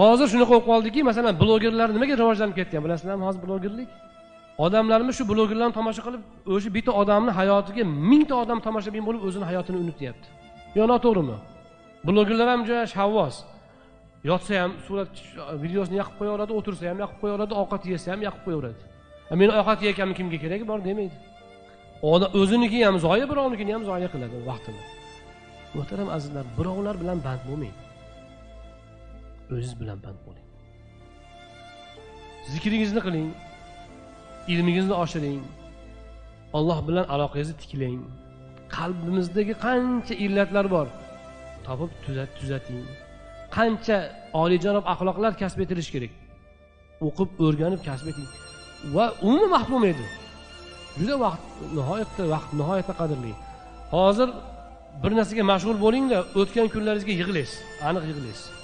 hozir shunaqa bo'lib qoldiki masalan blogerlar nimaga rivojlanib ketgan bilasizlarmi hozir blogerlik. Odamlarimiz shu blogerlarni tomosha qilib o'sha bitta odamni hayotiga mingta odam tomoshabin bo'lib o'zini hayotini unutyapti. Yo noto'g'rimi? Blogerlar ham juda shavvoz. Yotsa ham surat videosini yoqib qo'yaveradi o'tirsa ham yoqib qo'yaveradi ovqat yesa ham yoqib qo'yaveradi. Meni ovqat yeyotganim kimga keragi bor demaydi. Odam o'ziniki ham zoya birovnikini ham zoya qiladi vaqtini. Muhtaram azizlar birovlar bilan band bo'lmang o'ziz bilan band bo'ling. Zikringizni qiling ilmingizni oshiring alloh bilan aloqangizni tiklang. Qalbimizdagi qancha illatlar bor topib tuzat tuzating. Qancha oliyjanob axloqlar kasb etilishi kerak. O'qib o'rganib kasb eting. Va umuman vaqt bo'lmaydi juda vaqt nihoyatda vaqt nihoyatda qadrli. Hozir bir narsaga mashg'ul bo'lingda o'tgan kunlaringizga yig'laysiz. Aniq yig'laysiz.